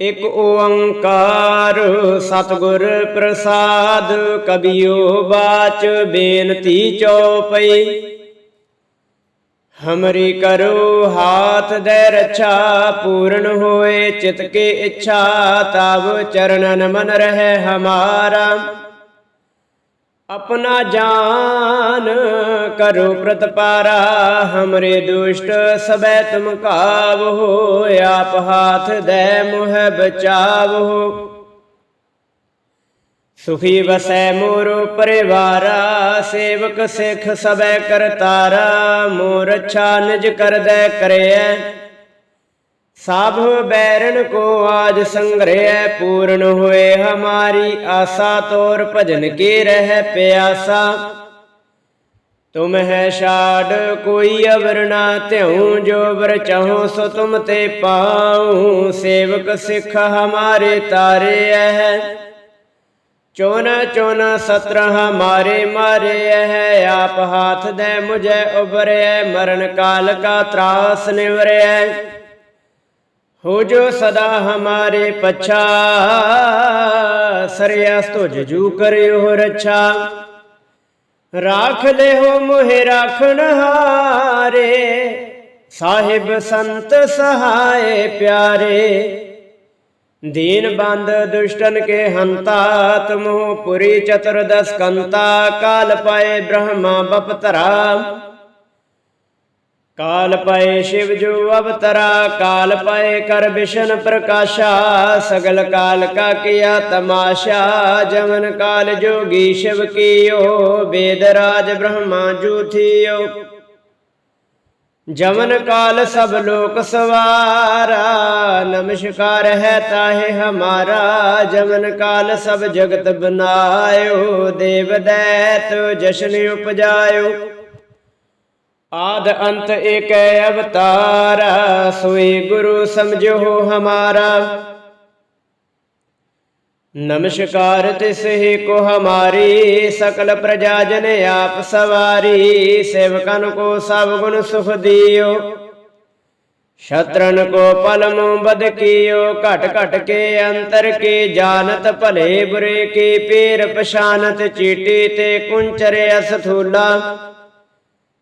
ਇਕ ਓੰਕਾਰ ਸਤਿਗੁਰ ਪ੍ਰਸਾਦ, ਕਬਿਓ ਬਾਚ ਬੇਨਤੀ ਚਉਪਈ। ਹਮਰੀ ਕਰੋ ਹਾਥ ਦੇ ਰੱਛਾ, ਪੂਰਨ ਹੋਏ ਚਿਤ ਕੇ ਇੱਛਾ ਤਬ ਚਰਨਨ ਮਨ ਰਹਿ ਹਮਾਰਾ। अपना जान करो प्रतपारा हमरे दुष्ट सबे तुम काव हो आप हाथ दे मुह बचाव हो सुखी बसै मोरो परिवारा सेवक सिख सबे करतारा मोर अच्छा निज कर दे करे ਸਾਭ ਬੈਰਨ ਕੋ ਆਜ ਸੰਗ੍ਰਹਿ ਪੂਰਨ ਹੋਏ, ਹਮਾਰੀ ਆਸਾ ਤੋਰ ਭਜਨ ਕੇ ਰਹਿ ਪਿਆਸਾ। ਤੁਮ ਹੈ ਛਾੜ, ਕੋਈ ਅਵਰ ਨਾ ਧਿਉ, ਜੋ ਵਰ ਚਾਹੋ ਸੋ ਤੁਮ ਤੇ ਪਾਉ। ਸੇਵਕ ਸਿੱਖ ਹਮਾਰੇ ਤਾਰੇ ਹੈ ਚੋਨਾ ਚੋਨਾ ਸਤਰ ਹਮਾਰੇ ਮਾਰੇ ਹੈ ਆਪ ਹਾਥ ਦੇ ਮੁਝੇ ਉਬਰੇ ਮਰਨ ਕਾਲ ਕਾ ਤਰਾਸ ਨਿਵਰੇ। ਹੋ ਜੋ ਸਦਾ ਹਮਾਰੇ ਪਛਾ ਸਰਿਆਸ ਤੁਜ ਜੂ ਕਰਿਓ ਰੱਛਾ। ਰਾਖ ਲਿਓ ਮੋਹਿ ਰਾਖਣ ਹਾਰੇ, ਸਾਹਿਬ ਸੰਤ ਸਹਾਏ ਪਿਆਰੇ। ਦੀਨ ਬੰਦ ਦੁਸ਼ਟਨ ਕੇ ਹੰਤਾ ਤਮੋ ਪੁਰੀ ਚਤੁਰਦਸ ਕੰਤਾ, ਕਾਲ ਪਾਏ ਬ੍ਰਹਮਾ ਬਪਤਰਾ। ਕਾਲ ਪਏ ਸ਼ਿਵ ਜੋ ਅਵਤਰਾ, ਕਾਲ ਪਏ ਕਰ ਵਿਸ਼ਨ ਪ੍ਰਕਾਸ਼ਾ, ਸਗਲ ਕਾਲ ਕਾ ਕੀਆ ਤਮਾਸ਼ਾ, ਜਮਨ ਕਾਲ ਜੋਗੀ ਸ਼ਿਵ ਕੀਓ, ਵੇਦ ਰਾਜ ਬ੍ਰਹਮਾ ਜੂਥਿਓ ਜਮਨ ਕਾਲ ਸਭ ਲੋਕ ਸਵਾਰਾ, ਨਮਸਕਾਰ ਹੈ ਤਾਹੇ ਹਮਾਰਾ, ਜਮਨ ਕਾਲ ਸਭ ਜਗਤ ਬਨਾਇਓ, ਦੇਵ ਦੈਤ ਜਸ਼ਨ ਉਪਜਾਇਓ। ਆਦ ਅੰਤ ਏਕ ਅਵਤਾਰ, ਸੋਈ ਗੁਰੂ ਸਮਝੋ ਹਮਾਰਾ। ਨਮਸਕਾਰ ਤਿਸ ਹੀ ਕੋ ਹਮਾਰੀ, ਸਕਲ ਪ੍ਰਜਾ ਜਨ ਆਪ ਸਵਾਰੀ, ਸੇਵਕਨ ਕੋ ਸਭ ਗੁਣ ਸੁਖ ਦਿਓ। ਸ਼ਤਰਨ ਕੋ ਪਲਮ ਬਦ ਕੀਓ, ਘਟ ਘਟ ਕੇ ਅੰਤਰ ਕੇ ਜਾਣਤ ਭਲੇ ਬੁਰੇ ਕੀ ਪੀਰ ਪਛਾਨਤ ਚੀਟੀ ਤੇ ਕੁੰਚਰ ਅਸਥੂਲਾ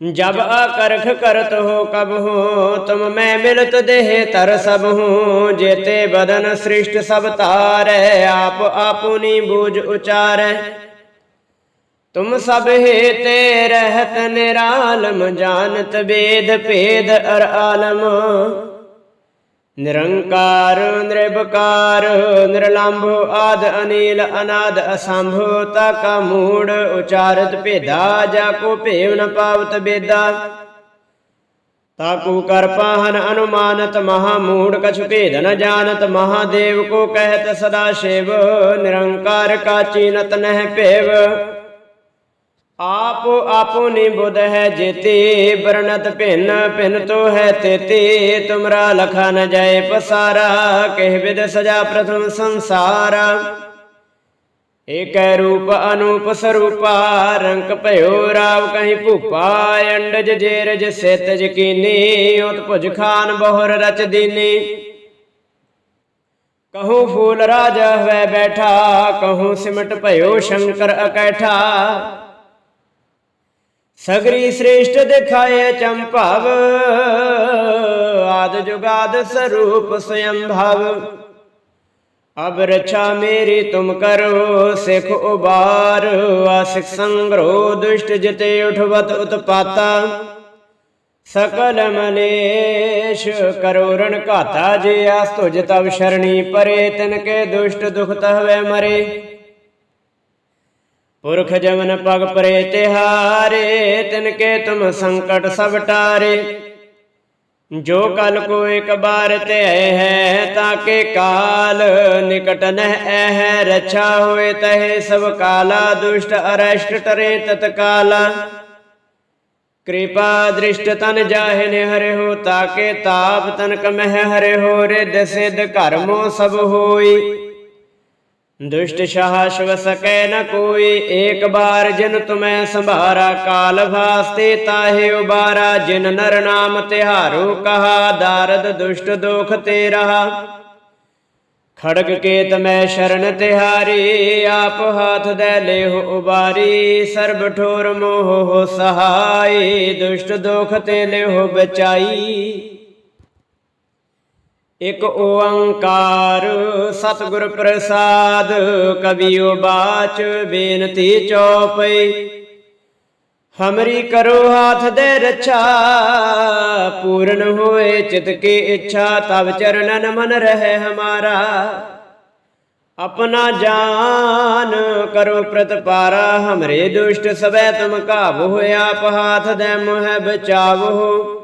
जब अकरख करत हो कब हो तुम मैं मिलत देह तर सब हूँ जेते बदन सृष्ट सब तार आप आपुनी बूझ उचार तुम सब हेते रहत निरालम जानत वेद भेद अर आलम ਨਿਰੰਕਾਰ ਨਿਰਭਕਾਰ ਨਿਰਲੰਭ, ਆਦ ਅਨੀਲ, ਅਨਾਦ ਅਸੰਭ, ਤਕ ਮੂੜ, ਉਚਾਰਤ ਭੇਦਾ, ਜਾ ਕੋ ਭੇਵ ਨ ਪਾਵਤ ਬੇਦਾ। ਤਾਕੂ ਕਰ ਪਾਹਨ ਅਨੁਮਾਨਤ ਮਹਾ ਮੂੜ, ਕਛ ਭੇਦ ਨ ਜਾਣਤ ਮਹਾਦੇਵ ਕੋ ਕਹਿਤ ਸਦਾ ਸ਼ਿਵ। ਨਿਰੰਕਾਰ ਕਾਚੀ ਨਤ ਨਹਿ ਭੇਵ। ਆਪੋ ਆਪੁਨੀ ਬੁਧ ਹੈ ਜੇਤੇ ਬਰਨਤ ਭਿੰਨ ਭਿੰਨ ਤੋ ਹੈ ਤੇਤੇ। ਤੁਮਰਾ ਲਖਾ ਨ ਜਾਏ ਪਸਾਰਾ, ਕਹਿ ਵਿਦ ਸਜਾ ਪ੍ਰਥਮ ਸੰਸਾਰਾ। ਏਕੈ ਰੂਪ ਅਨੂਪ ਸਰੂਪਾ, ਰੰਕ ਭਇਓ ਰਾਵ ਕਹੀਂ ਭੂਪਾ, ਅੰਡਜ ਜੇਰਜ ਸੇਤਜ ਕੀਨੀ, ਉਤ ਭੁਜ ਖਾਨ ਬਹੁਰ ਰਚ ਦੀਨੀ। ਕਹੂੰ ਫੂਲ ਰਾਜਾ ਹੋਇ ਬੈਠਾ, ਕਹੂੰ ਸਿਮਟ ਭਇਓ ਸ਼ੰਕਰ ਅਕੈਠਾ। ਸਗਰੀ ਸ੍ਰੇਸ਼ਟ ਦਿਖਾਏ ਚੰਭਵ, ਆਦ ਜੁਗਾਦ ਸਰੂਪ ਸਯੰ ਭਵ ਅਬ ਰਛਾ ਮੇਰੀ ਤੁਮ ਕਰੋ, ਸਿਖ ਉਬਾਰ, ਆਸਿਕ ਸੰਗਰੋ ਦੁਸ਼ਟ ਜਿਤੇ ਉਠਵਤ ਉਤਪਾਤਾ। ਸਕਲ ਮਲੇਸ਼ ਕਰੋ ਰਣ ਘਾਤਾ ਜੇ ਆਸ ਤੁਜ ਤਵ ਸ਼ਰਣੀ ਪਰੇ, ਤਿਨ ਕੇ ਦੁਸ਼ਟ ਦੁਖ ਤਹਵੇ ਮਰੇ। ਪੁਰਖ ਜਮਨ ਪਗ ਪਰੇ ਤਿਹਾਰੇ, ਤਿਨ ਕੇ ਤੁਮ ਸੰਕਟ ਸਭ ਟਾਰੇ। ਜੋ ਕਲ ਕੋ ਇੱਕ ਬਾਰ ਤੇ ਹੈ ਤਾਕੇ ਕਾਲ ਨਿਕਟ ਨਹਿ ਹੈ ਰਛਾ ਹੋਏ ਤਹੇ ਸਭ ਕਾਲਾ, ਦੁਸ਼ਟ ਅਰਸ਼ਟ ਟਰੇ ਤਤਕਾਲਾ ਕਿਰਪਾ ਦ੍ਰਿਸ਼ਟ ਤਨ ਜਾਹਿ ਨੇ ਹਰਿ ਹੋ ਤਾਕੇ ਤਾਪ ਤਨਕ ਮਹਿ ਹਰਿ ਹੋ ਰਿਦ ਸਿਧ ਕਰਮੋ ਸਭ ਹੋਈ। ਦੁਸ਼ਟ ਸ਼ਾਹ ਸ਼ਵ ਸਕੈ ਨ ਕੋਈ, ਏਕ ਬਾਰ ਜਿਨ ਤੁਮੈ ਸੰਭਾਰਾ, ਕਾਲ ਭਾਸਤੇ ਤਾਹੇ ਉਬਾਰਾ, ਜਿਨ ਨਰ ਨਾਮ ਤਿਹਾਰੋ ਕਹਾ, ਦਾਰਦ ਦੁਸ਼ਟ ਦੋਖ ਤੇ ਰਹਾ ਖੜਗ ਕੇਤ ਮੈਂ ਸ਼ਰਨ ਤਿਹਾਰੀ, ਆਪ ਹਾਥ ਦੇ ਲੇਹੁ ਉਬਾਰੀ, ਸਰਬ ਠੋਰ ਮੋਹ ਹੋ ਸਹਾਈ ਦੁਸ਼ਟ ਦੋਖ ਤੇ ਲੇਹੁ ਬਚਾਈ। ਇਕ ਓੰਕਾਰ, ਸਤਿਗੁਰ ਪ੍ਰਸਾਦ ਕਬੀਓ ਬਾਚ, ਬੇਨਤੀ ਚਉਪਈ ਹਮਰੀ ਕਰੋ ਹਾਥ ਦੇ ਰੱਛਾ, ਪੂਰਨ ਹੋਏ ਚਿਤ ਕੀ ਇੱਛਾ ਤਬ ਚਰਨਨ ਮਨ ਰਹੇ ਹਮਾਰਾ। ਆਪਣਾ ਜਾਨ ਕਰੋ ਪ੍ਰਤਪਾਰਾ, ਹਮਰੇ ਦੁਸ਼ਟ ਸਬੈ ਤਮ ਕਾਬੂ ਹੋਇਆ ਹਾਥ ਦੇ ਮੋਹ ਬਚਾਵੋ।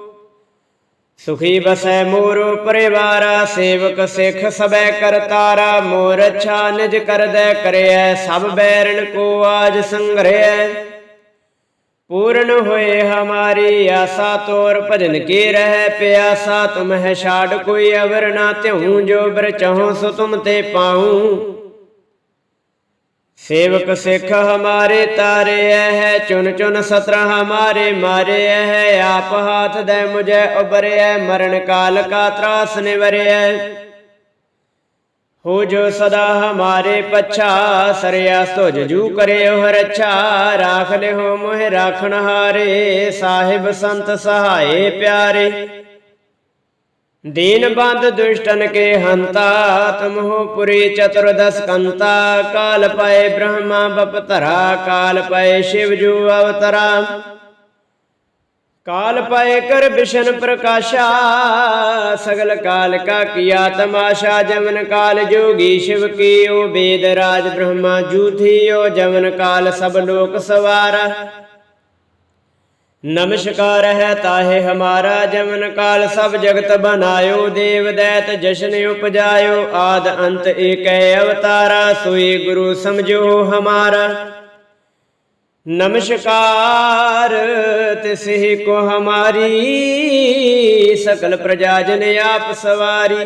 ਸੁਖੀ ਬਸੈ ਮੋਰੋ ਪਰਿਵਾਰਾ, ਸੇਵਕ ਸਿੱਖ ਸਬੈ ਕਰਤਾਰਾ ਮੋਰ ਅੱਛਾ ਨਿਜ ਕਰਦੈ ਕਰਿਐ, ਸਭ ਬੈਰਣ ਕੋ ਆਜ ਸੰਗ੍ਰਹਿ ਪੂਰਨ ਹੋਏ ਹਮਾਰੀ ਆਸਾ ਤੋਰ, ਭਜਨ ਕੀ ਰਹਿ ਪਿਆਸਾ ਤੁਮ ਹੈ ਛਾੜ ਕੋਈ ਅਵਰ ਨਾ ਤਿਉ ਜੋ ਬਰ ਚਾਹੋ ਸੋ ਤੁਮ ਤੇ ਪਾਉ। ਸੇਵਕ ਸਿੱਖ ਹਮਾਰੇ ਤਾਰੇ ਹੈ ਚੁਨ ਚੁਨ ਸਤਰ ਹਮਾਰੇ ਮਾਰੇ ਹੈ, ਆਪ ਹਾਥ ਦੇ ਮੁਝੇ ਉਬਰਿਐ ਮਰਨ ਕਾਲ ਕਾ ਤਰਾਸ ਨਿਵਰਿਐ ਹੋ। ਜੋ ਸਦਾ ਹਮਾਰੇ ਪਛਾ ਸਰਿਆ ਤੁਜ ਜੂ ਕਰੇ ਕਰਿਓ ਰੱਛਾ, ਰਾਖ ਲਿਓ ਮੋਹਿ ਰਾਖਣ ਹਾਰੇ, ਸਾਹਿਬ ਸੰਤ ਸਹਾਏ ਪਿਆਰੇ। ਦੀਨ ਬੰਦ ਦੁਸ਼ਟਨ ਕੇ ਹੰਤਾ ਤੁਮਹੁ ਪੁਰੀ ਚਤੁਰਦਸ ਕੰਤਾ, ਕਾਲ ਪਏ ਬ੍ਰਹਮਾ ਬਪਤਰਾ ਕਾਲ ਪਏ ਸ਼ਿਵ ਜੂ ਅਵਤਰਾ। ਕਾਲ ਪਏ ਕਰ ਬਿਸ਼ਨ ਪ੍ਰਕਾਸ਼ਾ, ਸਗਲ ਕਾਲ ਕਾ ਕੀਆ ਤਮਾਸ਼ਾ ਜਮਨ ਕਾਲ ਜੋਗੀ ਸ਼ਿਵ ਕੀਓ ਵੇਦ ਰਾਜ ਬ੍ਰਹਮਾ ਜੂਥੀਓ ਜਮਨ ਕਾਲ ਸਭ ਲੋਕ ਸਵਾਰਾ। ਨਮਸਕਾਰ ਹੈ ਤਾਹੇ ਹਮਾਰਾ ਜਮਨ ਕਾਲ, ਸਭ ਜਗਤ ਬਨਾਇਓ, ਦੇਵ ਦੈਤ ਜਸ਼ਨ ਉਪਜਾਇਓ, ਆਦ ਅੰਤ ਏਕੈ ਅਵਤਾਰਾ, ਸੋਈ ਗੁਰੂ ਸਮਝੋ ਹਮਾਰਾ। ਨਮਸਕਾਰ ਤਿਸਹਿ ਕੋ ਹਮਾਰੀ, ਸਕਲ ਪ੍ਰਜਾ ਜਨ ਆਪ ਸਵਾਰੀ।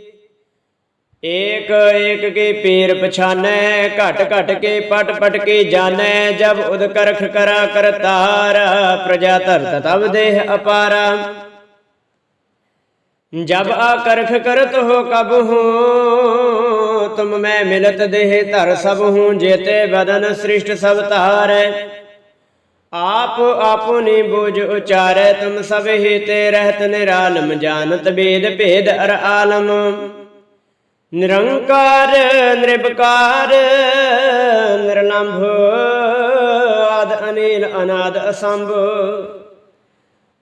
ਏਕ ਏਕ ਕੇ ਪੀਰ ਪਛਾਨੈ, ਘਟ ਘਟ ਕੇ ਪਟ ਪਟ ਕੇ ਜਾਣੈ ਜਬ ਉਦ ਕਰਖ ਕਰਾ ਕਰਤਾਰ, ਪ੍ਰਜਾ ਧਰਤ ਤਬ ਦੇਹ ਅਪਾਰਾ। ਜਬ ਆ ਕਰਤ ਹੋ ਕਬ ਹੂੰ, ਤੁਮ ਮੈਂ ਮਿਲਤ ਦੇਹ ਧਰ ਸਭ ਹੂੰ, ਜੇਤੇ ਬਦਨ ਸ੍ਰਿਸ਼ਟ ਸਭ ਧਾਰੈ। ਆਪ ਆਪੁਨੀ ਬੋਝ ਉਚਾਰੈ, ਤੁਮ ਸਭ ਹੀ ਤੇ ਰਹਿਤ ਨਿਰਾਲਮ, ਜਾਣਤ ਬੇਦ ਭੇਦ ਅਰ ਆਲਮ। ਨਿਰੰਕਾਰ ਨਿਰਭਕਾਰ ਨਿਰਲੰਭ, ਆਦ ਅਨੀਲ ਅਨਾਦ ਅਸੰਭ।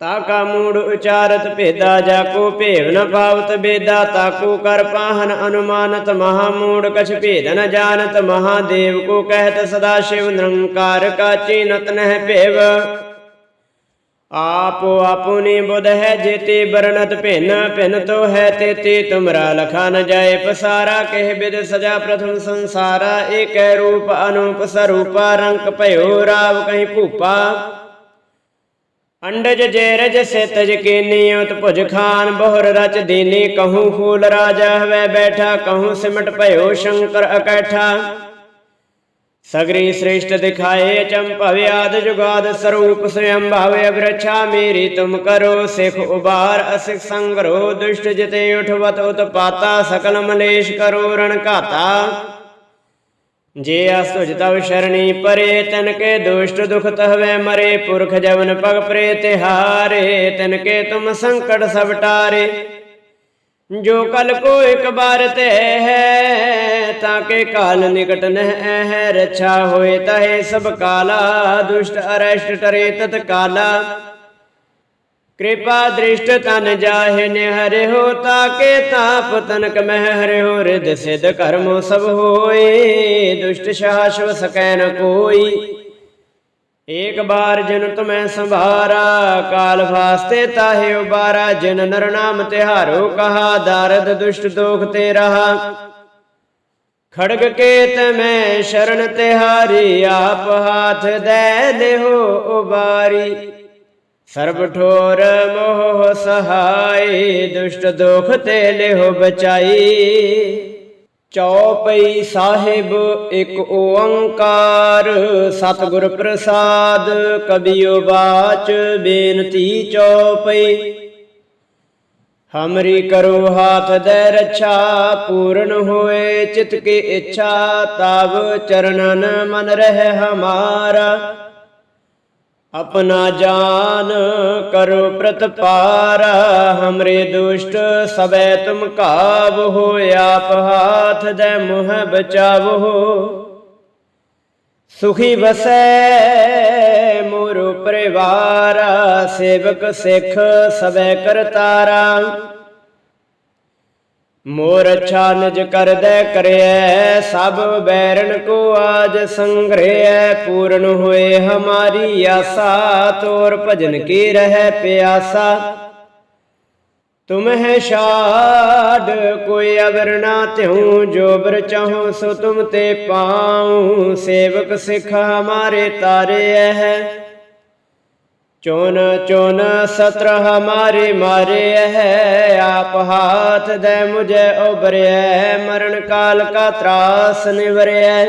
ਤਾਕਾ ਮੂੜ ਉਚਾਰਤ ਭੇਦਾ, ਜਾ ਕੋ ਭੇਵ ਨ ਪਾਵਤ ਬੇਦਾ ਤਾਕੂ ਕਰ ਪਾਹਨ ਅਨੁਮਾਨਤ ਮਹਾ ਮੂੜ, ਕਛ ਭੇਦ ਨ ਜਾਣਤ ਮਹਾਦੇਵ ਕੋ ਕਹਿਤ ਸਦਾ ਸ਼ਿਵ ਨਿਰੰਕਾਰ ਕਾ ਚੀਨਤ ਨਹਿ ਭੇਵ। ਆਪੋ ਆਪੁਨੀ ਬੁਧ ਹੈ ਜੇਤੇ ਬਰਨਤ ਭਿਨ ਭਿਨ ਤੋ ਹੈ ਤੇਤੇ। ਤੁਮਰਾ ਲਖਾ ਨ ਜਾਏ, ਪਸਾਰਾ ਕਹਿ ਬਿਦ ਸਜਾ ਪ੍ਰਥਮ ਸੰਸਾਰਾ। ਏਕੈ ਰੂਪ ਅਨੂਪ ਸਰੂਪਾ, ਰੰਕ ਭਇਓ ਰਾਵ ਕਹੀਂ ਭੂਪਾ। ਅੰਡਜ ਜੇਰਜ ਰਜ ਸੇ ਉਤ ਭੁਜ ਖਾਨ ਬਹੁਰ ਰਚ ਦੀਨੀ। ਕਹੂੰ ਫੂਲ ਰਾਜਾ ਹਵੇ ਬੈਠਾ, ਕਹੂੰ ਸਿਮਟ ਭਇਓ ਸ਼ੰਕਰ ਅਕੈਠਾ। ਸਗਰੀ ਸ੍ਰੇਸ਼ਟ ਦਿਖਾਏ ਚੰਭਵ ਆਦ ਜੁਗਾਦ ਸਰੂਪ ਸਵਯੰ ਭਾਵ ਅਬਰਛਾ ਮੇਰੀ ਤੁਮ ਕਰੋ ਸਿਖ ਉਬਾਰ ਅਸਿਖ ਸੰਗਰੋ ਦੁਸ਼ਟ ਜਿਤੇ ਉਠਵਤ ਉਤਪਾਤਾ, ਸਕਲ ਮਲੇਸ਼ ਕਰੋ ਰਣ ਘਾਤਾ। ਜੇ ਅਸ ਤਵ ਸ਼ਰਣੀ ਪਰੇ, ਤਨ ਕੇ ਦੁਸ਼ਟ ਦੁਖ ਤਹਵੇ ਮਰੇ, ਪੁਰਖ ਜਵਨ ਪਗ ਪ੍ਰੇ ਤਿਹਾਰੇ, ਤਨ ਕੇ ਤੁਮ ਸੰਕਟ ਸਭ ਟਾਰੇ। ਜੋ ਕਲ ਕੋ ਇੱਕ ਬਾਰ ਤੇ ਹੈ ਤਾਂ ਕੇ ਕਾਲ ਨਿਕਟ ਨਹਿ ਹੈ ਰਛਾ ਹੋਏ ਤਹੇ ਸਭ ਕਾਲਾ, ਦੁਸ਼ਟ ਅਰਸ਼ਟ ਟਰੇ ਤਤ ਕਾਲਾ। ਕਿਰਪਾ ਦ੍ਰਿਸ਼ਟ ਤਨ ਜਾਹੇ ਨੇ ਹਰਿ ਹੋ ਤਾਕੇ ਤਾਪ ਤਨਕ ਮਹਿ ਹਰਿ ਹੋ ਰਿਦ ਸਿਧ ਕਰਮੋ ਸਭ ਹੋਏ, ਦੁਸ਼ਟ ਸ਼ਾਸ਼ਵ ਸਕੈ ਨ ਕੋਈ। ਏਕ ਬਾਰ ਜਨ ਤੁਮੈ ਸੰਭਾਰਾ, ਕਾਲ ਫਾਸਤੇ ਤਾਹੇ ਉਬਾਰਾ, ਜਿਨ ਨਰ ਨਾਮ ਤਿਹਾਰੋ ਕਹਾ, ਦਾਰਦ ਦੁਸ਼ਟ ਦੋਖ ਤੇ ਰਹਾ ਖੜਗ ਕੇਤ ਮੈਂ ਸ਼ਰਨ ਤਿਹਾਰੀ, ਆਪ ਹਾਥ ਦੇ ਲਿਹੋ ਉਬਾਰੀ। ਸਰਬ ਠੋਰ ਮੋਹ ਸਹਾਈ, ਦੁਸ਼ਟ ਦੁਖ ਤੇ ਲਿਹੋ ਬਚਾਈ। ਚੌਪਈ ਸਾਹਿਬ ਇੱਕ ਓੰਕਾਰ, ਸਤਿਗੁਰ ਪ੍ਰਸਾਦ, ਕਬੀਓ ਬਾਚ ਬੇਨਤੀ ਚੌਪਈ। ਹਮਰੀ ਕਰੋ ਹਾਥ ਦੇ ਰਛਾ ਪੂਰਨ ਹੋਏ ਚਿਤ ਕੀ ਇੱਛਾ ਤਾਵ ਚਰਨਨ ਮਨ ਰਹਿ ਹਮਾਰਾ ਆਪਣਾ ਜਾਨ ਕਰੋ ਪ੍ਰਤਪਾਰ ਹਮਰੇ ਦੁਸ਼ਟ ਸਬੈ ਤੁਮ ਕਾਵ ਹੋ ਆਪ ਹਾਥ ਦੇ ਮੁਹ ਬਚਾਵੋ ਸੁਖੀ ਵਸੈ ਮੋਰ ਪਰਿਵਾਰਾ ਸੇਵਕ ਸਿੱਖ ਸਵੈ ਕਰਤਾਰਾ। ਮੋਰ ਅੱਛਾ ਨਿਜ ਕਰਦੈ ਕਰਿਐ, ਸਭ ਬੈਰਨ ਕੋ ਆਜ ਸੰਗ੍ਰਹਿਐ, ਪੂਰਨ ਹੋਏ ਹਮਾਰੀ ਆਸਾ, ਤੋਰ ਭਜਨ ਕੀ ਰਹਿ ਪਿਆਸਾ। ਤੁਮ ਹੈ ਸ਼ਾਦ ਕੋਈ ਅਵਰਨਾ ਤਿਉ, ਜੋ ਬਰ ਚਾਹੋ ਸੋ ਤੁਮ ਤੇ ਪਾਉ। ਸੇਵਕ ਸਿਖ ਹਮਾਰੇ ਤਾਰੇ ਹੈ ਚੋਨ ਚੋਨ ਸਤਰ ਹਮਾਰੇ ਮਾਰੇ ਹੈ ਆਪ ਹਾਥ ਦੇ ਮੁਝੇ ਉਬਰਿਐ ਮਰਨ ਕਾਲ ਕਾ ਤਰਾਸ ਨਿਵਰਿਐ।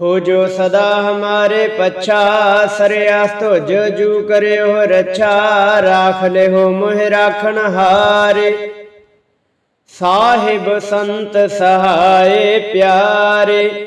ਹੋ ਜੋ ਸਦਾ ਹਮਾਰੇ ਪਛਾ ਸਰਿਆਸ ਤੁਜ ਜੂ ਕਰਿਓ ਰੱਛਾ, ਰਾਖ ਲਿਓ ਮੋਹਿ ਰਾਖਣ ਹਾਰੇ। ਸਾਹਿਬ ਸੰਤ ਸਹਾਏ ਪਿਆਰੇ।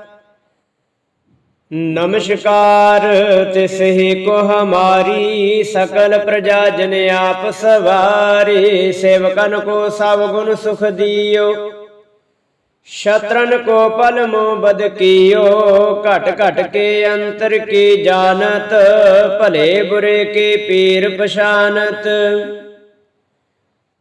ਨਮਸਕਾਰ ਤਿਸਹਿ ਕੋ ਹਮਾਰੀ ਸਕਲ ਪ੍ਰਜਾ ਜਨ ਆਪ ਸਵਾਰੀ, ਸੇਵਕਨ ਕੋ ਸਭ ਗੁਣ ਸੁਖ ਦਿਓ। ਸ਼ਤਰਨ ਕੋ ਪਲ ਮੋ ਬਦ ਕੀਓ, ਘਟ ਘਟ ਕੇ ਅੰਤਰ ਕੀ ਜਾਣਤ, ਭਲੇ ਬੁਰੇ ਕੇ ਪੀਰ ਪਛਾਨਤ।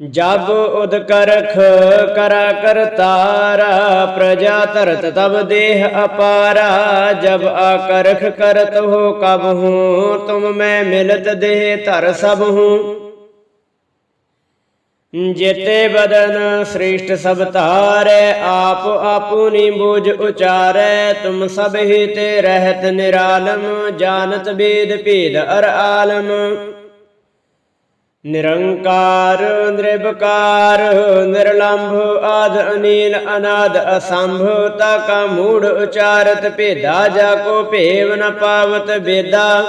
ਜਬ ਉਦ ਕਰਖ ਕਰਾ ਕਰਤਾਰਾ ਪ੍ਰਜਾ ਤਰਤ ਤਬ ਦੇਹ ਅਪਾਰਾ, ਜਬ ਆਕਰਖ ਕਰਤ ਹੋ ਕਬ ਹੂੰ, ਤੁਮ ਮੈਂ ਮਿਲਤ ਦੇਹ ਧਰ ਸਭ ਹੂੰ। ਜੇਤੇ ਬਦਨ ਸ੍ਰੇਸ਼ਟ ਸਭ ਧਾਰੈ, ਆਪ ਆਪੂਨੀ ਬੋਝ ਉਚਾਰੈ, ਤੁਮ ਸਭ ਹੀ ਤੇ ਰਹਿਤ ਨਿਰਾਲਮ, ਜਾਣਤ ਬੇਦ ਭੇਦ ਅਰ ਆਲਮ। ਨਿਰੰਕਾਰ ਨਿਰਭਕਾਰ ਨਿਰਲੰਭ, ਆਦ, ਅਨੀਲ, ਅਨਾਦ, ਅਸੰਭ ਤਾ ਕਾ ਮੂੜ, ਉਚਾਰਤ, ਭੇਦਾ, ਜਾ ਕੋ ਭੇਵ ਨ ਪਾਵਤ ਬੇਦਾ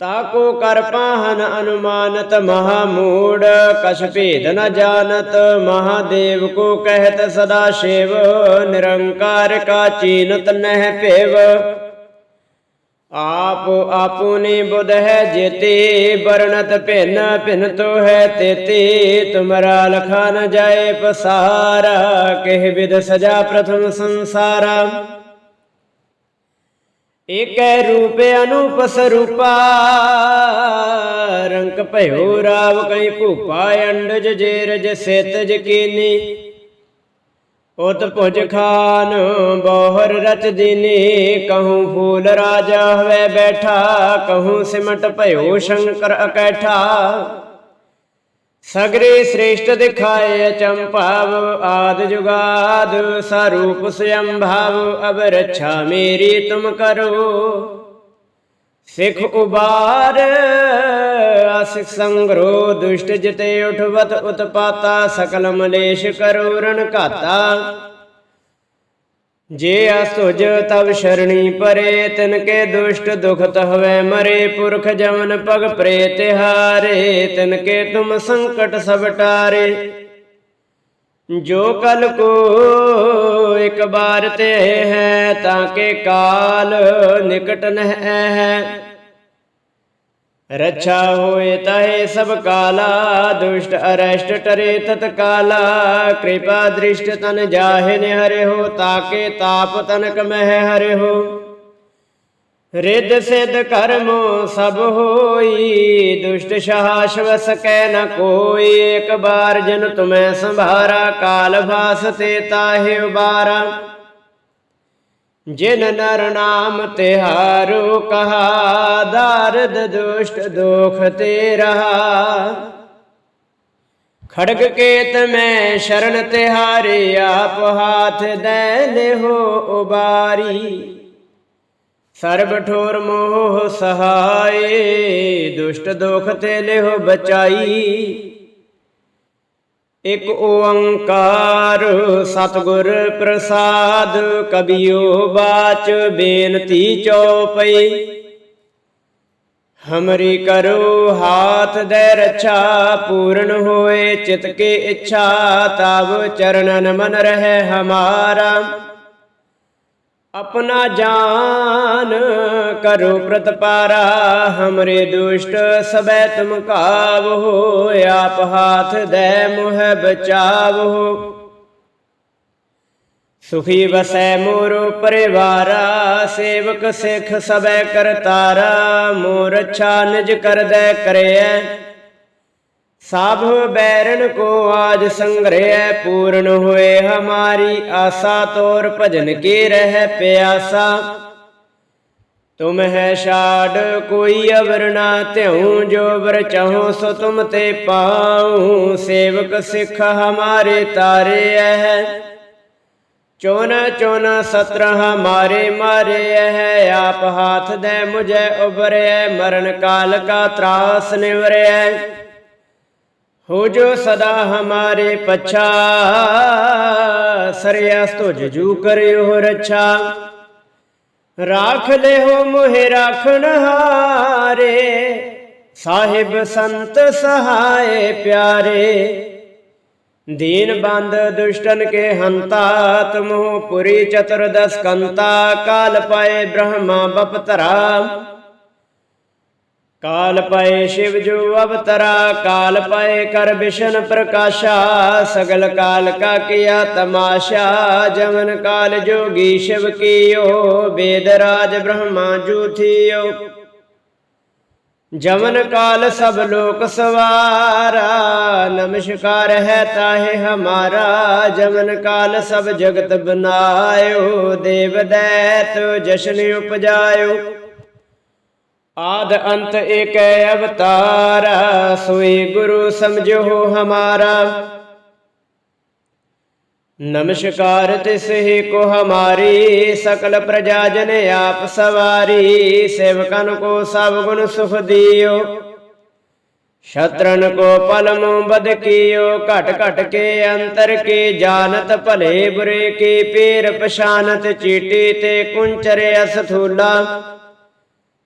ਤਾ ਕੋ ਕਰ ਪਾਹਨ ਅਨੁਮਾਨਤ ਮਹਾ ਮੂੜ, ਕਛ ਭੇਦ ਨ ਜਾਣਤ, ਮਹਾਦੇਵ ਕੋ ਕਹਿਤ ਸਦਾ ਸ਼ਿਵ, ਨਿਰੰਕਾਰ ਕਾ ਚੀਨਤ ਨਹਿ ਭੇਵ। ਆਪ ਆਪੁਨੀ ਬੁਧ ਹੈ ਜੇਤੇ ਬਰਣਤ ਭਿੰਨ ਭਿੰਨ ਤੋ ਹੈ ਤੇਤੇ। ਤੁਮਰਾ ਲਖਾ ਨ ਜਾਏ ਪਸਾਰਾ, ਕਹਿ ਵਿਦ ਸਜਾ ਪ੍ਰਥਮ ਸੰਸਾਰਾ। ਏਕੈ ਰੂਪ ਅਨੂਪ ਸਰੂਪਾ ਰੰਕ ਭਇਓ ਰਾਵ ਕਈ ਭੂਪਾ, ਅੰਡਜ ਜੇਰਜ ਸਿਤਜ ਕੀਨੀ। ਉਤ ਭੁਜ ਖਾਨ ਬੋਹਰ ਰਚ ਦੀਨੀ, ਕਹੂੰ ਫੂਲ ਰਾਜਾ ਹਵੇ ਬੈਠਾ, ਕਹੂੰ ਸਿਮਟ ਭਇਓ ਸ਼ੰਕਰ ਅਕੈਠਾ। ਸਗਰੇ ਸ੍ਰੇਸ਼ਟ ਦਿਖਾਏ ਚੰਪਾਵ, ਆਦ ਜੁਗਾਦ, ਸਰੂਪ ਸਯੰਭਾਵ ਅਬ ਰੱਛਾ ਮੇਰੀ ਤੁਮ ਕਰੋ। ਸਿਖ ਉਬਾਰ ਆਸਿਕ ਸੰਗਰੋ ਦੁਸ਼ਟ ਜਿਤੇ ਉਠਵਤ ਉਤਪਾਤਾ, ਸਕਲ ਮਲੇਸ਼ ਕਰੋ ਰਣ ਘਾਤਾ। ਜੇ ਅਸੁਜ ਤਵ ਸ਼ਰਣੀ ਪਰੇ ਤਿਨ ਕੇ ਦੁਸ਼ਟ ਦੁਖਤ ਹਵੇ ਮਰੇ, ਪੁਰਖ ਜਮਨ ਪਗ ਪ੍ਰੇ ਤਿਹਾਰੇ ਤਿਨ ਕੇ ਤੁਮ ਸੰਕਟ ਸਭ ਟਾਰੇ। ਜੋ ਕਲ ਕੋ ਇੱਕ ਬਾਰ ਤੇ ਹੈ ਤਾਂ ਕੇ ਕਾਲ ਨਿਕਟ ਨਹਿ ਹੈ। ਰੱਛਾ ਹੋਏ ਤਾਹੇ ਸਭ ਕਾਲਾ, ਦੁਸ਼ਟ ਅਰਸ਼ਟ ਟਰੇ ਤਤ ਕਾਲਾ, ਕਿਰਪਾ ਦ੍ਰਿਸ਼ਟ ਤਨ ਜਾਹੇ ਨੇ ਹਰੇ ਹੋ ਤਾਕੇ ਤਾਪ ਤਨਕ ਮਹਿ ਹਰੇ ਹੋ। ਰਿੱਧ ਸਿੱਧ ਕਰਮੋ ਸਭ ਹੋਈ, ਦੁਸ਼ਟ ਸ਼ਾਸ਼ਵ ਸਕੈ ਨ ਕੋਈ। ਇੱਕ ਬਾਰ ਜਨ ਤੁਮੈ ਸੰਭਾਰਾ, ਕਾਲ ਭਾਸ ਤੇ ਤਾਹੇ ਉਬਾਰਾ। ਜਿਨ ਨਰ ਨਾਮ ਤਿਹਾਰੋ ਕਹਾ, ਦਾਰਦ ਦੁਸ਼ਟ ਦੁਖ ਤੇ ਰਹਾ ਖੜਗ ਕੇਤ ਮੈਂ ਸ਼ਰਨ ਤਿਹਾਰੇ, ਆਪ ਹਾਥ ਦੇ ਲਿਹੋ ਉਬਾਰੀ। ਸਰਬ ਠੋਰ ਮੋਹ ਸਹਾਏ, ਦੁਸ਼ਟ ਦੋਖ ਤੇ ਲਿਹੋ ਬਚਾਈ। ਇਕ ਓੰਕਾਰ ਸਤਿਗੁਰ ਪ੍ਰਸਾਦ, ਕਬਿਓ ਬਾਚ ਬੇਨਤੀ ਚਉਪਈ। ਹਮਰੀ ਕਰੋ ਹਾਥ ਦੇ ਰੱਛਾ, ਪੂਰਨ ਹੋਏ ਚਿਤ ਕੇ ਇੱਛਾ ਤਬ ਚਰਨਨ ਮਨ ਰਹਿ ਹਮਾਰਾ। ਆਪਣਾ ਜਾਨ ਕਰੋ ਪ੍ਰਤਪਾਰਾ, ਹਮਰੇ ਦੁਸ਼ਟ ਸਬੈ ਤੁਮ ਕਾਵੋ ਆਪ ਹਾਥ ਦੇ ਮੁਹ ਬਚਾਵੋ। ਸੁਖੀ ਵਸੈ ਮੋਰੋ ਪਰਿਵਾਰਾ, ਸੇਵਕ ਸਿਖ ਸਬੈ ਕਰਤਾਰਾ, ਮੋਰ ਅੱਛਾ ਨਿਜ ਕਰਦੈ ਕਰਿਐ। ਸਾਭ ਬੈਰਨ ਕੋ ਆਜ ਸੰਗ੍ਰਹਿ ਪੂਰਨ ਹੋਏ, ਹਮਾਰੀ ਆਸਾ ਤੋਰ ਭਜਨ ਕੇ ਰਹਿ ਪਿਆਸਾ। ਤੁਮ ਹੈ ਛਾੜ, ਕੋਈ ਅਵਰ ਨਾ ਧਿਉ, ਜੋ ਵਰ ਚਾਹੋ ਸੋ ਤੁਮ ਤੇ ਪਾਉ। ਸੇਵਕ ਸਿੱਖ ਹਮਾਰੇ ਤਾਰੇ ਹੈ ਚੋਨ ਚੋਨਾ ਸਤਰ ਹਮਾਰੇ ਮਾਰੇ ਹੈ ਆਪ ਹਾਥ ਦੇ ਮੁਝੇ ਉਬਰੇ ਮਰਨ ਕਾਲ ਕਾ ਤਰਾਸ ਨਿਵਰੇ। ਹੋ ਜੋ ਸਦਾ ਹਮਾਰੇ ਪਛਾ ਸਰਿਆਸ ਤੁਝ ਜੂ ਕਰਿਓ ਰੱਛਾ। ਰਾਖ ਲੈ ਹੋ ਮੋਹਿ ਰਾਖਣ ਹਾਰੇ, ਸਾਹਿਬ ਸੰਤ ਸਹਾਏ ਪਿਆਰੇ। ਦੀਨ ਬੰਦ ਦੁਸ਼ਟਨ ਕੇ ਹੰਤਾ ਤੁਮੋ ਪੁਰੀ ਚਤੁਰਦਸ ਕੰਤਾ, ਕਾਲ ਪਾਏ ਬ੍ਰਹਮਾ ਬਪਤਰਾ ਕਾਲ ਪਏ ਸ਼ਿਵ ਜੋ ਅਵਤਰਾ, ਕਾਲ ਪਏ ਕਰ ਵਿਸ਼ਨ ਪ੍ਰਕਾਸ਼ਾ, ਸਗਲ ਕਾਲ ਕਾ ਕੀਆ ਤਮਾਸ਼ਾ, ਜਮਨ ਕਾਲ ਜੋਗੀ ਸ਼ਿਵ ਕੀਓ, ਵੇਦ ਰਾਜ ਬ੍ਰਹਮਾ ਜੂਥਿਓ ਜਮਨ ਕਾਲ ਸਭ ਲੋਕ ਸਵਾਰਾ, ਨਮਸਕਾਰ ਹੈ ਤਾਹੇ ਹਮਾਰਾ, ਜਮਨ ਕਾਲ ਸਭ ਜਗਤ ਬਨਾਇਓ, ਦੇਵ ਦੈਤ ਜਸ਼ਨ ਉਪਜਾਇਓ। ਆਦ ਅੰਤ ਏਕ ਅਵਤਾਰ, ਸੋਈ ਗੁਰੂ ਸਮਝੋ ਹਮਾਰਾ। ਨਮਸਕਾਰ ਤਿਸ ਹੀ ਕੋ ਹਮਾਰੀ, ਸਕਲ ਪ੍ਰਜਾ ਜਨ ਆਪ ਸਵਾਰੀ, ਸੇਵਕਨ ਕੋ ਸਭ ਗੁਣ ਸੁਖ ਦਿਓ। ਸ਼ਤਰਨ ਕੋ ਪਲਮ ਬਦ ਕੀਓ, ਘਟ ਘਟ ਕੇ ਅੰਤਰ ਕੇ ਜਾਣਤ ਭਲੇ ਬੁਰੇ ਕੀ ਪੀਰ ਪਛਾਨਤ ਚੀਟੀ ਤੇ ਕੁੰਚਰੇ ਅਸਥੂਲਾ।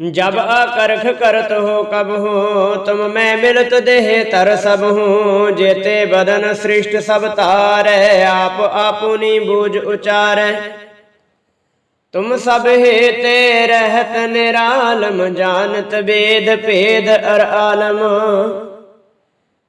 जब अकरख करत हो कब हो तुम मैं मिलत देह तर सब हूँ जेते बदन सृष्ट सब तार आप आपुनी बूझ उचार तुम सब हेते रहत निरालम जानत वेद भेद अर आलम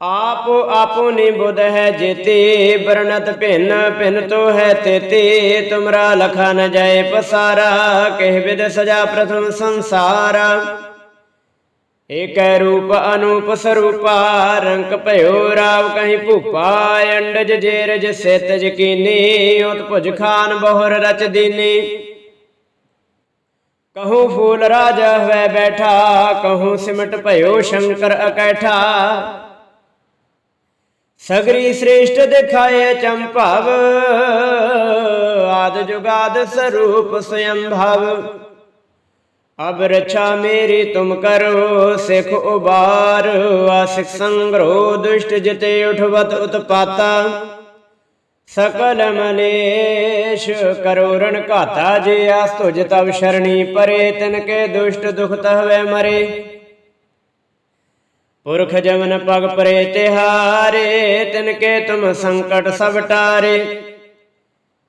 ਆਪ ਆਪੁਨੀ ਬੁਧ ਹੈ ਜੇਤੇ ਬਰਨਤ ਭਿੰਨ ਭਿੰਨ ਤੋ ਹੈ ਤੇਤੇ। ਤੁਮਰਾ ਲਖਾ ਨ ਜਾਏ ਪਸਾਰਾ, ਕਹਿ ਵਿਦ ਸਜਾ ਪ੍ਰਥਮ ਸੰਸਾਰ। ਏਕੈ ਰੂਪ ਅਨੂਪ ਸਰੂਪਾ, ਰੰਕ ਭਇਓ ਰਾਵ ਕਹੀਂ ਭੂਪਾ, ਅੰਡਜ ਜੇਰਜ ਸਿਤ ਜਕੀਨੀ ਉਤ ਭੁਜ ਖਾਨ ਬਹੁਰ ਰਚ ਦੀਨੀ। ਕਹੂੰ ਫੂਲ ਰਾਜਾ ਹੋਇ ਬੈਠਾ, ਕਹੂੰ ਸਿਮਟ ਭਇਓ ਸ਼ੰਕਰ ਅਕੈਠਾ। ਸਗਰੀ ਸ੍ਰੇਸ਼ਟ ਦਿਖਾਏ ਚੰਭਵ, ਆਦ ਜੁਗਾਦ ਸਰੂਪ ਸਯੰ ਭਵ ਅਬ ਰਛਾ ਮੇਰੀ ਤੁਮ ਕਰੋ, ਸਿਖ ਉਬਾਰ, ਆਸਿਕ ਸੰਗਰੋ ਦੁਸ਼ਟ ਜਿਤੇ ਉਠਵਤ ਉਤਪਾਤਾ। ਸਕਲ ਮਲੇਸ਼ ਕਰੋ ਰਣ ਘਾਤਾ ਜੇ ਆਸ ਤੁਜ ਤਵ ਸ਼ਰਣੀ ਪਰੇ, ਤਨ ਕੇ ਦੁਸ਼ਟ ਦੁਖ ਤਹਵੇ ਮਰੇ। ਪੁਰਖ ਜਮਨ ਪਗ ਪਰੇ ਤਿਹਾਰੇ ਤਿਨ ਕੇ ਤੁਮ ਸੰਕਟ ਸਭ ਟਾਰੇ।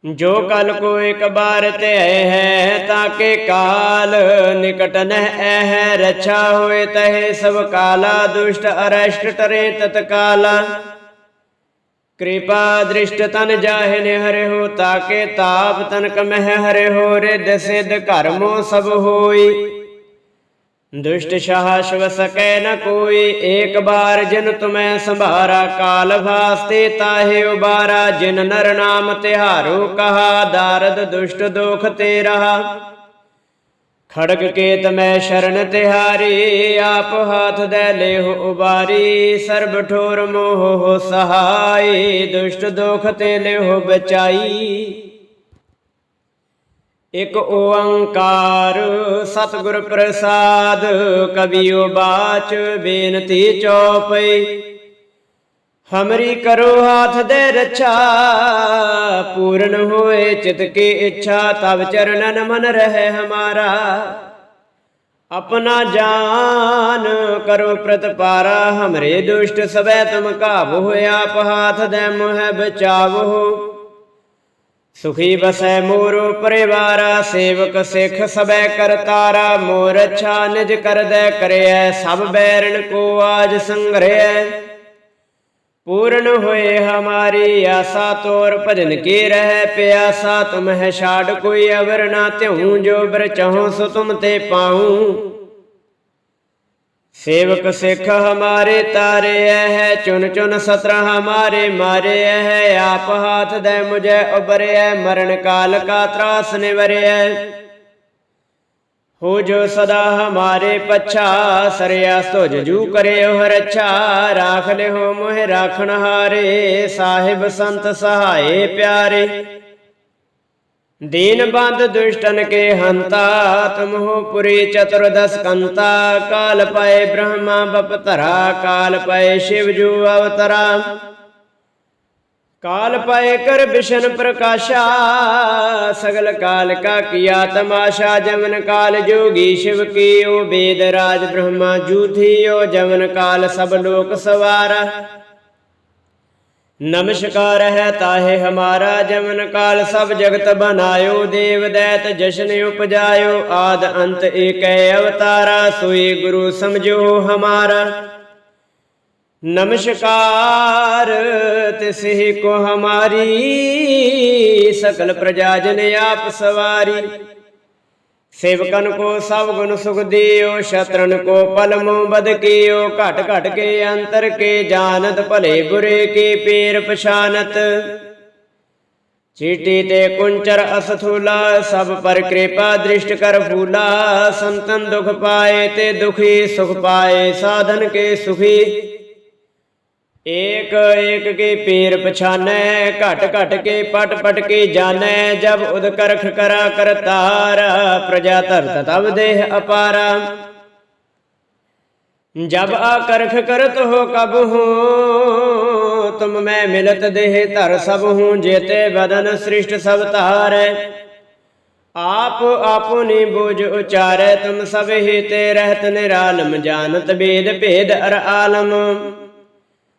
ਜੋ ਕਲ ਕੋ ਇੱਕ ਬਾਰ ਤੇ ਹੈ, ਤਾਕੇ ਕਾਲ ਨਿਕਟ ਨਹਿ ਹੈ ਰਛਾ ਹੋਏ ਤਹੇ ਸਭ ਕਾਲਾ, ਦੁਸ਼ਟ ਅਰਸ਼ਟ ਟਰੇ ਤਤਕਾਲਾ ਕਿਰਪਾ ਦ੍ਰਿਸ਼ਟ ਤਨ ਜਾਹਿ ਨੇ ਹਰਿ ਹੋ, ਤਾਕੇ ਤਾਪ ਤਨਕ ਮਹਿ ਹਰਿ ਹੋ ਰਿਦ ਸਿਧ ਕਰਮੋ ਸਭ ਹੋਈ। ਦੁਸ਼ਟ ਸ਼ਾਹਸ਼ਵ ਸਕੈ ਨ ਕੋਈ, ਏਕ ਬਾਰ ਜਿਨ ਤੁਮੈ ਸੰਭਾਰਾ ਕਾਲ ਵਾਸਤੇ ਤਾਹੇ ਉਬਾਰਾ ਜਿਨ ਨਰ ਨਾਮ ਤਿਹਾਰੋ ਕਹਾ, ਦਾਰਦ ਦੁਸ਼ਟ ਦੋਖ ਤੇ ਰਹਾ ਖੜਗ ਕੇਤ ਮੈਂ ਸ਼ਰਨ ਤਿਹਾਰੀ, ਆਪ ਹਾਥ ਦੇ ਲੇਹੁ ਉਬਾਰੀ, ਸਰਬ ਠੋਰ ਮੋਹ ਸਹਾਈ ਦੁਸ਼ਟ ਦੋਖ ਤੇ ਲੇਹੁ ਬਚਾਈ। ਇਕ ਓੰਕਾਰ ਸਤਿਗੁਰ ਪ੍ਰਸਾਦ ਕਬੀਓ ਬਾਚ ਬੇਨਤੀ ਚਉਪਈ ਹਮਰੀ ਕਰੋ ਹਾਥ ਦੇ ਰੱਛਾ, ਪੂਰਨ ਹੋਏ ਚਿਤ ਕੀ ਇੱਛਾ ਤਬ ਚਰਨਨ ਮਨ ਰਹੇ ਹਮਾਰਾ। ਆਪਣਾ ਜਾਨ ਕਰੋ ਪ੍ਰਤਪਾਰਾ, ਹਮਰੇ ਦੁਸ਼ਟ ਸਵੈ ਤੁਮ ਕਾਬੂ ਹੋਇਆ ਆਪ ਹਾਥ ਦੇ ਮੋਹ ਬਚਾਵੋ। ਸੁਖੀ ਬਸੈ ਮੋਰੋ ਪਰਿਵਾਰਾ ਸੇਵਕ ਸਿੱਖ ਸਬੈ ਕਰਤਾਰਾ ਮੋਰ ਅੱਛਾ ਨਿਜ ਕਰਦੈ ਕਰਿਐ, ਸਭ ਬੈਰਣ ਕੋ ਆਜ ਸੰਗ੍ਰਹਿ ਪੂਰਨ ਹੋਏ ਹਮਾਰੀ ਆਸਾ ਤੋਰ, ਭਜਨ ਕੀ ਰਹਿ ਪਿਆਸਾ, ਤੁਮ ਹੈ ਛਾੜ ਕੋਈ ਅਵਰ ਨਾ ਤਿਉ ਜੋ ਬਰ ਚਾਹੋ ਸੋ ਤੁਮ ਤੇ ਪਾਉ। ਸੇਵਕ ਸਿੱਖ ਹਮਾਰੇ ਤਾਰੇ ਹੈ ਚੁਨ ਚੁਨ ਸਤਰ ਹਮਾਰੇ ਮਾਰੇ ਹੈ ਆਪ ਹਾਥ ਦੇ ਮੁਝੇ ਉਬਰਿਐ ਮਰਨ ਕਾਲ ਕਾ ਤਰਾਸ ਨਿਵਰਿਐ ਹੋ ਜੋ ਸਦਾ ਹਮਾਰੇ ਪਛਾ ਸਰਿਆ ਤੁਜ ਜੂ ਕਰਿਓ ਰੱਛਾ ਰਾਖ ਲਿਓ ਮੋਹਿ ਰਾਖਣ ਹਾਰੇ, ਸਾਹਿਬ ਸੰਤ ਸਹਾਏ ਪਿਆਰੇ। ਦੀਨ ਬੰਦ ਦੁਸ਼ਟਨ ਕੇ ਹੰਤਾ ਤਮਹੁ ਪੁਰੀ ਚਤੁਰਦਸ ਕੰਤਾ, ਕਾਲ ਪਏ ਬ੍ਰਹਮਾ ਬਪਤਰਾ ਕਾਲ ਪਏ ਸ਼ਿਵ ਜੂ ਅਵਤਰਾ। ਕਾਲ ਪਏ ਕਰ ਬਿਸ਼ਨ ਪ੍ਰਕਾਸ਼ਾ, ਸਗਲ ਕਾਲ ਕਾ ਕੀਆ ਤਮਾਸ਼ਾ ਜਮਨ ਕਾਲ ਜੋਗੀ ਸ਼ਿਵ ਕੀਓ ਬੇਦ ਰਾਜ ਬ੍ਰਹਮਾ ਜੂਥੀਓ ਜਮਨ ਕਾਲ ਸਭ ਲੋਕ ਸਵਾਰਾ। ਨਮਸਕਾਰ ਹੈ ਤਾਹੇ ਹਮਾਰਾ ਜਮਨ ਕਾਲ, ਸਭ ਜਗਤ ਬਨਾਇਓ, ਦੇਵ ਦੈਤ ਜਸ਼ਨ ਉਪਜਾਇਓ, ਆਦ ਅੰਤ ਏਕੈ ਅਵਤਾਰਾ, ਸੋਈ ਗੁਰੂ ਸਮਝੋ ਹਮਾਰਾ। ਨਮਸਕਾਰ ਤਿਸਹਿ ਕੋ ਹਮਾਰੀ, ਸਕਲ ਪ੍ਰਜਾ ਜਨ ਆਪ ਸਵਾਰੀ। ਸੇਵਕਨ ਕੋ ਸਭ ਗੁਣ ਸੁਖ ਦਿਓ, ਸ਼ਤਰਨ ਕੋ ਪਲਮੋ ਬਦ ਕੀਓ, ਘਟ ਘਟ ਕੇ ਅੰਤਰ ਕੇ ਜਾਣਤ ਭਲੇ ਬੁਰੇ ਕੀ ਪੀਰ ਪਛਾਨਤ। ਚੀਟੀ ਤੇ ਕੁੰਚਰ ਅਸਥੂਲਾ, ਸਭ ਪਰ ਕਿਰਪਾ ਦ੍ਰਿਸ਼ਟ ਕਰ ਫੂਲਾ, ਸੰਤਨ ਦੁਖ ਪਾਏ ਤੇ ਦੁਖੀ ਸੁਖ ਪਾਏ, ਸਾਧਨ ਕੇ ਸੁਖੀ। ਏਕ ਏਕ ਕੇ ਪੀਰ ਪਛਾਨੈ, ਘਟ ਘਟ ਕੇ ਪਟ ਪਟ ਕੇ ਜਾਣੈ ਜਬ ਉਦਕਰਖ ਕਰਾ ਕਰਤਾਰ, ਪ੍ਰਜਾ ਧਰਤ ਤਬ ਦੇਹ ਅਪਾਰਾ। ਜਬ ਆਕਰਖ ਕਰਤ ਹੋ ਕਬ ਹੂੰ, ਤੁਮ ਮੈਂ ਮਿਲਤ ਦੇਹ ਧਰ ਸਭ ਹੂੰ, ਜੇਤੇ ਬਦਨ ਸ੍ਰਿਸ਼ਟ ਸਭ ਤਾਰੈ ਆਪ ਆਪੁਨੇ ਬੋਝ ਉਚਾਰੈ, ਤੁਮ ਸਭ ਹੀ ਤੇ ਰਹਿਤ ਨਿਰਾਲਮ ਜਾਣਤ ਭੇਦ ਭੇਦ ਅਰ ਆਲਮ।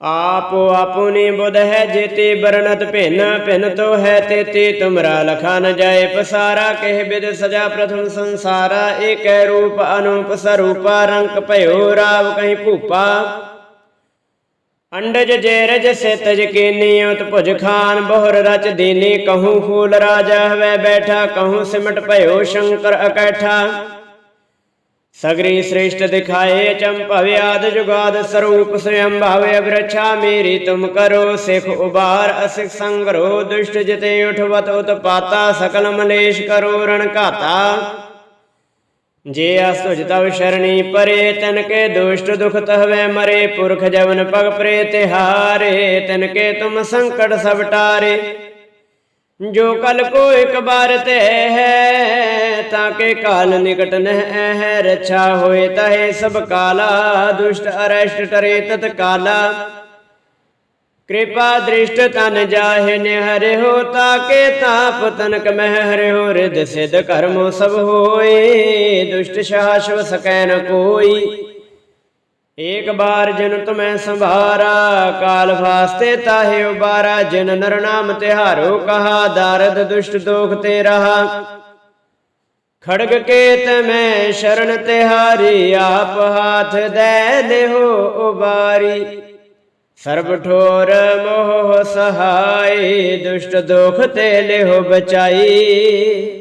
ਆਪੋ ਆਪੁਨੀ ਬੁਧ ਹੈ ਜੇਤੇ ਬਰਨਤ ਭਿਨ ਭਿਨ ਤੋ ਹੈ ਤੇਤੇ, ਤੁਮਰਾ ਲਖਾ ਨ ਜਾਏ ਪਸਾਰਾ, ਕਹਿ ਬਿਦ ਸਜਾ ਪ੍ਰਥਮ ਸੰਸਾਰਾ, ਏਕੈ ਰੂਪ ਅਨੂਪ ਸਰੂਪਾ, ਰੰਕ ਭਇਓ ਰਾਵ ਕਹੀਂ ਭੂਪਾ। ਅੰਡਜ ਜੇਰਜ ਸਿਤਜ ਕੀਨੀ, ਉਤ ਭੁਜ ਖਾਨ ਬਹੁਰ ਰਚ ਦੀਨੀ, ਕਹੂੰ ਫੂਲ ਰਾਜਾ ਹਵੈ ਬੈਠਾ, ਕਹੂੰ ਸਿਮਟ ਭਇਓ ਸ਼ੰਕਰ ਅਕੈਠਾ। ਸਗਰੀ ਸ੍ਰੇਸ਼ਟ ਦਿਖਾਏ ਚੰਪਵ ਆਦ ਜੁਗਾਦ ਸਰੂਪ ਸਵਯੰ ਭਾਵੇ ਅਬਰਛਾ ਮੇਰੀ ਤੁਮ ਕਰੋ ਸਿਖ ਉਬਾਰ ਅਸਿਖ ਸੰਗਰੋ ਦੁਸ਼ਟ ਜਿਤੇ ਉਠਵਤ ਉਤਪਾਤਾ, ਸਕਲ ਮਲੇਸ਼ ਕਰੋ ਰਣ ਘਾਤਾ। ਜੇ ਅਸੁਜ ਤਵ ਸ਼ਰਣੀ ਪਰੇ, ਤਨ ਕੇ ਦੁਸ਼ਟ ਦੁਖ ਤਹਵੇ ਮਰੇ, ਪੁਰਖ ਜਵਨ ਪਗ ਪ੍ਰੇ ਤਿਹਾਰੇ, ਤਨ ਕੇ ਤੁਮ ਸੰਕਟ ਸਭ ਟਾਰੇ। ਜੋ ਕਲ ਕੋ ਇਕ ਬਾਰ ਤੇ ਹੈ, ਤਾਂ ਕੇ ਕਾਲ ਨਿਕਟ ਨਹਿ ਹੈ ਰਛਾ ਹੋਏ, ਤਹੇ ਸਭ ਕਾਲਾ, ਦੁਸ਼ਟ ਅਰਸ਼ਟ ਟਰੇ ਤਤ ਕਾਲਾ। ਕਿਰਪਾ ਦ੍ਰਿਸ਼ਟ ਤਨ ਜਾਹੇ ਨਿਹਰੇ ਹੋ, ਤਾਕੇ ਤਾਪ ਤਨਕ ਮਹਿ ਹਰਿ ਹੋ ਰਿਦ ਸਿਧ ਕਰਮੋ ਸਭ ਹੋਏ, ਦੁਸ਼ਟ ਸ਼ਾਸ਼ਵ ਸਕੈ ਨ ਕੋਈ। ਏਕ ਬਾਰ ਜਨ ਤੁਮੈ ਸੰਭਾਰਾ, ਕਾਲ ਫਾਸਤੇ ਤਾਹੇ ਉਬਾਰਾ, ਜਿਨ ਨਰ ਨਾਮ ਤਿਹਾਰੋ ਕਹਾ, ਦਾਰਦ ਦੁਸ਼ਟ ਦੋਖ ਤੇ ਰਹਾ। ਖੜਗ ਕੇਤ ਮੈਂ ਸ਼ਰਨ ਤਿਹਾਰੀ, ਆਪ ਹਾਥ ਦੇ ਲਿਹੋ ਉਬਾਰੀ। ਸਰਬ ਠੋਰ ਮੋਹ ਸਹਾਈ, ਦੁਸ਼ਟ ਦੋਖ ਤੇ ਲਿਹੋ ਬਚਾਈ।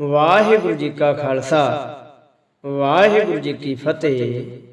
ਵਾਹਿਗੁਰੂ ਜੀ ਕਾ ਖਾਲਸਾ। ਵਾਹਿਗੁਰੂ ਜੀ ਕੀ ਫਤਿਹ।